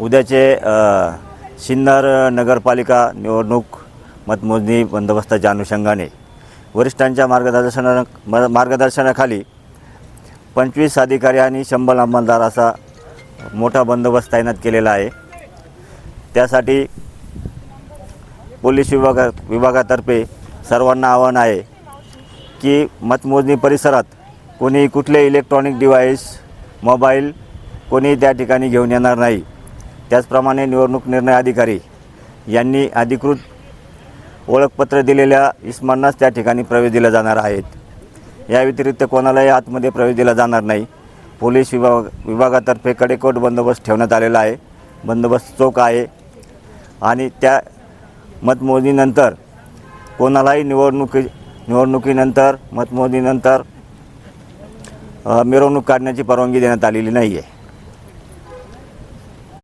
उद्याचे सिन्नर नगरपालिका निवडणूक मतमोजणी बंदोबस्ताच्या अनुषंगाने वरिष्ठांच्या मार्गदर्शना म- मार्गदर्शनाखाली पंचवीस अधिकारी आणि शंभर अंमलदार असा मोठा बंदोबस्त तैनात केलेला आहे. त्यासाठी पोलीस विभागा विभागातर्फे सर्वांना आव्हान आहे की मतमोजणी परिसरात कोणी कुठले इलेक्ट्रॉनिक डिव्हाइस मोबाईल कोणी त्या ठिकाणी घेऊन येणार नाही. त्याचप्रमाणे निवडणूक निर्णय अधिकारी यांनी अधिकृत ओळखपत्र दिलेल्या इस्मांनाच त्या ठिकाणी प्रवेश दिला जाणार आहेत. या व्यतिरिक्त कोणालाही आतमध्ये प्रवेश दिला जाणार नाही. पोलीस विभाग विभागातर्फे कडेकोट बंदोबस्त ठेवण्यात आलेला आहे. बंदोबस्त चोख आहे. आणि त्या मतमोजणीनंतर कोणालाही निवडणुकी निवडणुकीनंतर मतमोजणीनंतर मिरवणूक काढण्याची परवानगी देण्यात आलेली नाही आहे